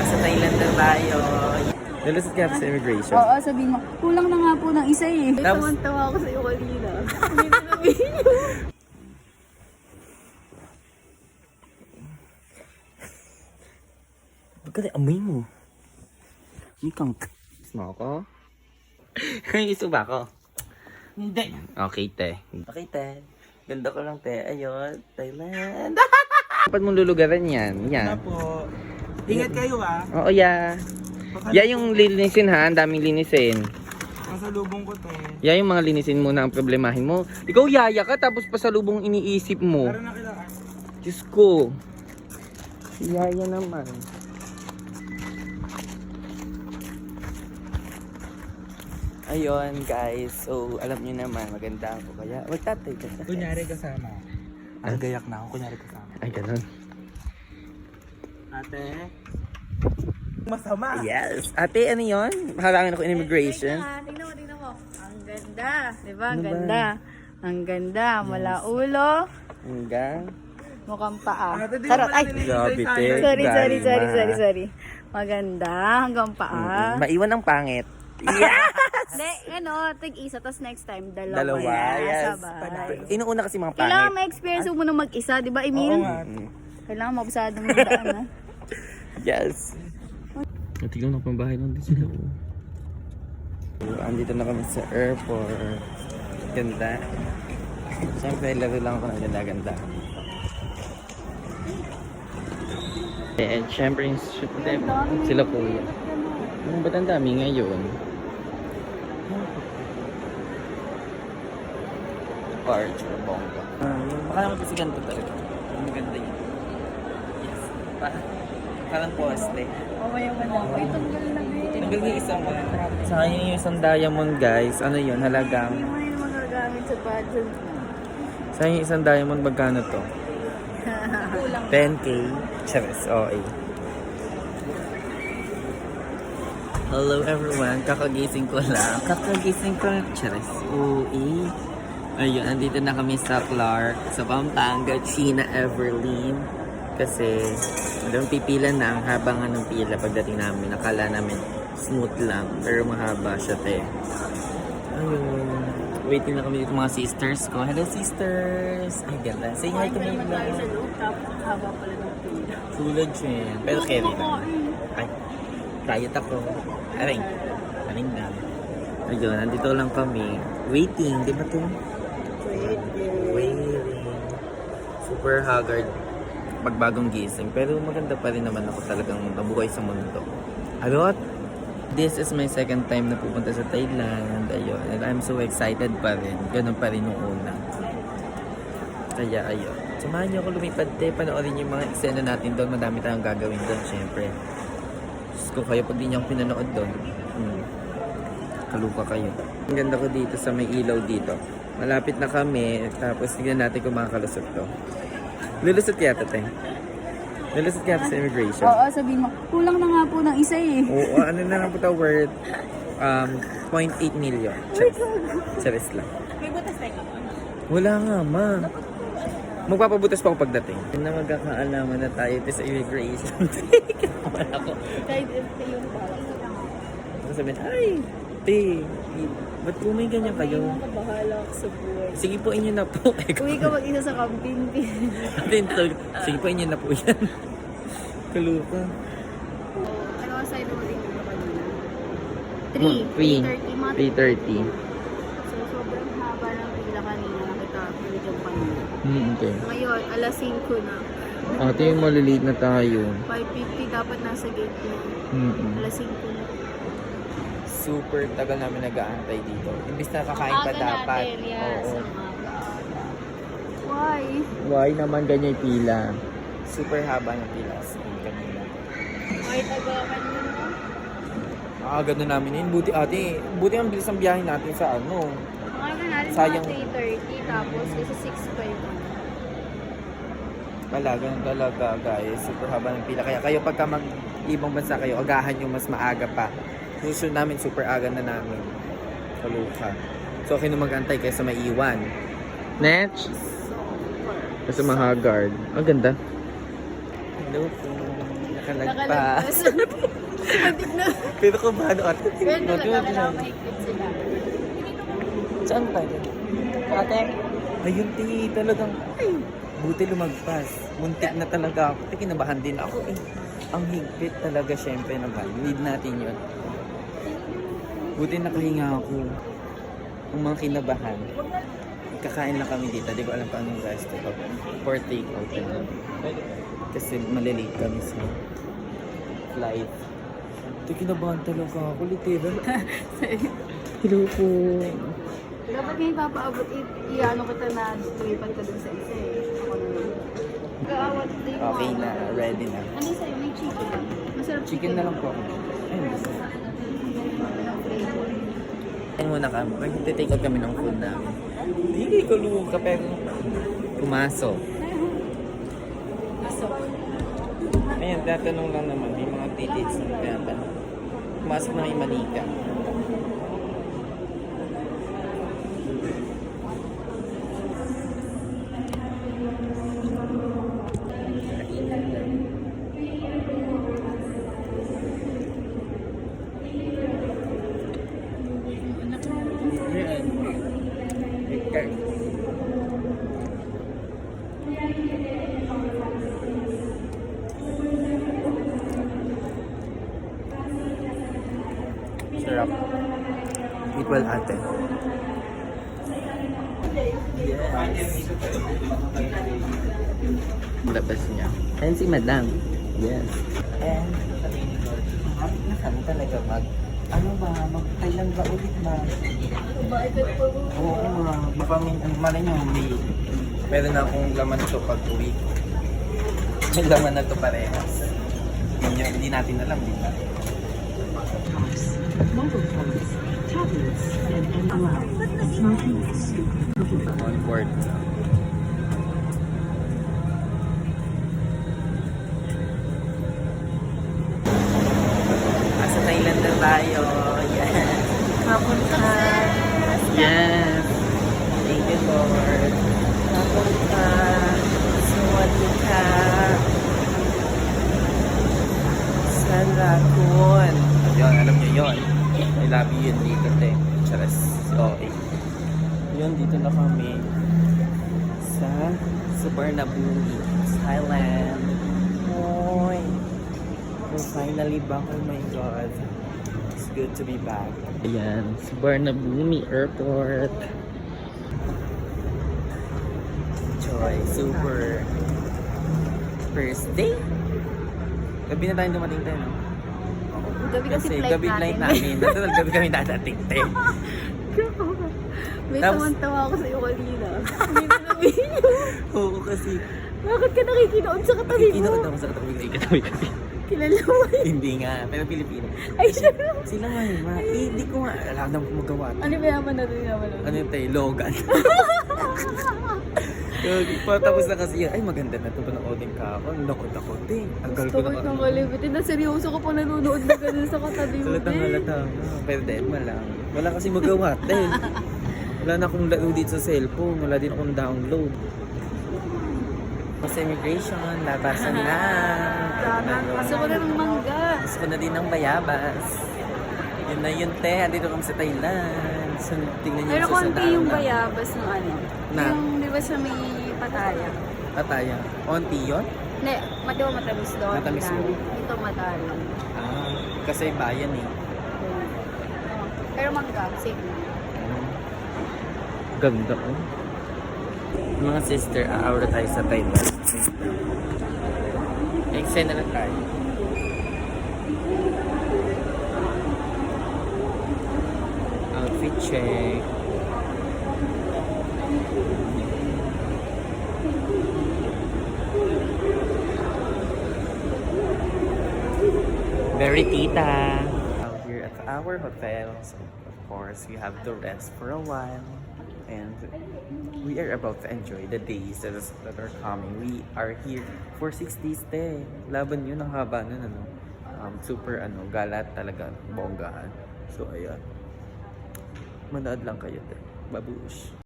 Nasa Thailand na tayo. Nalusot ka sa immigration. Oo, sabihin mo, kulang na nga po ng isa eh. Tapos- Tawan-tawa ako sa'yo kanina. Hindi na sabihin mo. Ba't ka amoy mo? Ikang mo ako? Gusto ba ako? Hindi. Okay, te. Okay, te. Ganda ko lang, te. Ayun, Thailand. Dapat mong lulugaran yan. Yan. po. Ingat kayo ah. Oo, yeah. Yeah, yung linisin ha. Ang daming linisin. Masalubong ko te. Yeah, yung mga linisin mo na ang problemahin mo. Ikaw yaya ka tapos pasalubong iniisip mo. Para nakilaan. Diyos ko. Yaya naman. Ayun guys, so alam niyo naman maganda ako kaya wag tatay ka. Kunyari kasama. Ang gayak na ako, kunyari kasama. Ay ganun. Ate. Masama. Yes. Ate, ano yun? Harangin ako in immigration. Teka, Tingnan mo, tingnan mo. Ang ganda. Di ba? Ang Ano ba? ganda. Ang ganda. Mula ulo, Hanggang. mukhang paa. Ate, di mo Charot. Ay, malilinis Grabe, te. sorry, sorry, sorry, ma. sorry, sorry. Maganda. Hanggang paa. Maiwan ang pangit. Yeah! Hindi, ano, tig-isa, tapos next time, dalawa. Dalawa, yes. Sabay. Inuuna kasi mga Kailangan pangit. may experience mo muna mag-isa, di ba, Oo Emil? nga. Mm. Kailangan mabusado mo daan, ha? Yes. Natignan na pang bahay lang din sila. So, andito na kami sa airport. Ganda. Siyempre, laro lang ako ng ganda-ganda. And syempre, sila kuya. Ano ba't ang dami ngayon? Archer, bongga. Ah, baka naman kasi ganito talaga. Ang maganda yun. Yes. Pa- parang poste. Mamaya man lang. Ay, tanggal na eh. Tanggal yung isang Sayang yung isang diamond guys. Ano yun? Halagang. Hindi mo yun magagamit sa budget. Sayang yung isang diamond. Magkano to? Kulang. 10k. Charis. Okay. Hello everyone. Kakagising ko lang. Kakagising ko lang. Charis. Ui. Ayun. Andito na kami sa Clark. Sa Pampanga. China Everlyn. Kasi doon pipila na ang haba nga ng pila pagdating namin. Nakala namin smooth lang. Pero mahaba siya te. Ayun. Waiting na kami dito mga sisters ko. Hello sisters! Ay ganda. Say hi to my Tayo sa loob, tapos haba pala ng pila. Tulad siya yan. Pero carry lang. Ay, diet ako. Aray. Aring na. Ayun, nandito lang kami. Waiting, di ba to? Waiting. Super haggard. Pagbagong gising. Pero maganda pa rin naman ako talagang nabuhay sa mundo. Alot? This is my second time na pupunta sa Thailand. Ayun. And I'm so excited pa rin. Ganun pa rin nung una. Kaya ayun. Samahan niyo ako lumipad te. Panoorin niyo yung mga eksena natin doon. Madami tayong gagawin doon, syempre. Diyos ko kayo, pag di niyo pinanood doon, hmm, kalupa kayo. Ang ganda ko dito sa may ilaw dito. Malapit na kami, tapos tignan natin kung makakalusot to. Lulusot yata, te. Lulusot yata sa immigration. Oo, sabihin mo, kulang na nga po ng isa eh. Oo, ano na lang po ito worth? Um, 0.8 million. Charis. Charis lang. May butas tayo. Wala nga, ma. Magpapabutas pa ako pagdating. Na magkakaalaman na tayo ito sa immigration. Wala ko. Kahit FK yung parang. Sabihin, ay, te, ba't po may ganyan kayo? Ka bahala ka sa buhay. Sige po, inyo na po. Uwi ka mag-isa sa camping. Then, to- Sige po, inyo na po yan. Kalupa. ano ang side mo din dito kanina? Hmm, 3. three. 3.30. 3.30. So, sobrang haba ng pila kanina. Nakita ko medyo kanina. Hmm, okay. Ngayon, alas 5 na. Ate, malilate na tayo. 5.50 dapat nasa gate mo. Hmm. Alas 5 na. Super tagal namin nag-aantay dito. Imbis na kakain pa Aga dapat. natin, yes. Oo. ang aga. Why? Why naman ganyan yung pila? Super haba ng pila. Kanina. Ay, tagakan mo na. Ah, ganun namin yun. Buti ate, buti ang bilis ang biyahe natin sa ano. Ka natin Sayang. mga 3.30 tapos isa 6.5 na. Wala, ganun talaga guys. Super haba ng pila. Kaya kayo pagka mag ibang bansa kayo, agahan nyo mas maaga pa. Susunod namin, super aga na namin. Kaluka. So, okay na mag-antay kaysa maiwan. Netch? Kasi mahagard. Ang ganda. Hello po. nakalagpas. Pero kung paano at Pero talaga, kailangan mahigpit sila. Saan tayo? Ate? Ayun, ti, talagang, ay, buti lumagpas. Muntik na talaga ako. Kinabahan din ako eh. Ang higpit talaga, syempre naman. Need natin yun. Buti nakahinga ako. Ang mga kinabahan. Kakain lang kami dito. Di ko alam pa anong restaurant. For take-out. Ano. Kasi malilate kami sa flight. Ito kinabahan talaga ako. Literal. Hello po. Dapat ngayon papaabot, i- i-ano kita na tulipan ka dun sa isa eh. Ako na lang. Kaawat din mo. Okay na. Ready na. Ano sa'yo? May chicken. Masarap Chicken na lang po ako. Ayun. Ayun muna kami. Mag-take out kami ng food namin. Hindi ko luka pero pumasok. Masok. Ayan, tatanong lang naman. May mga tickets na tinatanong. Pumasok na may manika. Sarap. Equal ate. Labas niya. And si Madam. Yes. And Harap na kami talaga mag ano ba, mag-Thailand ba ulit ba? Oo baka may, ang malay nyo, may, meron na akong laman to pag uwi. May laman na to parehas. Hindi, hindi natin alam, di ba? Mobile phones, tablets, and allow smoking On board. Nasa Thailand na tayo. Yes. Papunta. Yes. Thank you, Lord. Papunta. Sawadika. Sa Raccoon. Yun, alam niyo yun. I love you yun dito, te. Charas. Okay. Yun, dito na kami sa Subarnaburi, Thailand. Oy! We're finally back. Oh my God. It's good to be back. Ayan, Subarnaburi Airport. Joy, super. First day? Gabi na tayo dumating tayo, no? Gabi kasi, Kasi flight gabi flight natin. namin. Natural gabi kami dadating. May Tapos- tawan-tawa ako sa'yo kanina. Hindi na nabihin Oo, kasi Bakit ka nakikinoon sa katabi mo? Kinakot ako sa katabi ko katabi katabi. Kilala mo yun. Hindi nga, pero Pilipino. Ay, siya. Sila nga yun. Eh, Hindi ko nga, alam na gumagawa. Ano ba yaman na rin Ano yung tayo, Logan. Patapos na kasi yun, ay maganda na ito, panoodin ka ako. Nakot ako, te. Ang gal ko Gusto ko na itong kalimutin na seryoso ka pa nanonood na ganun sa katabi mo. Halatang eh. halata. Pero dahil lang. Wala kasi magawa, te. Wala na akong laro dito sa cellphone. Wala din akong download. Sa immigration, labasan na. Gusto ko na ng mangga. Gusto ko na din ng bayabas. Yun na yun, te. Andito kami sa Thailand. So, tingnan niyo Pero konti yung bayabas ng ano. Na? Yung ba sa may pataya. Pataya. Konti yun? Hindi, mati ba matamis doon? Matamis Dami. yun. Ito matalo. Ah, kasi bayan eh. Pero mangga, same. Ganda ko. Mga sister, aawala tayo sa Thailand. Excited na lang tayo. Outfit check. Very tita. Out here at our hotel, so of course we have to rest for a while, and we are about to enjoy the days that, are coming. We are here for six days stay. Laban yun, ang haba nun, ano. Um, super, ano, galat talaga, bonggaan. So, ayan. Manood lang kayo, te. Babush.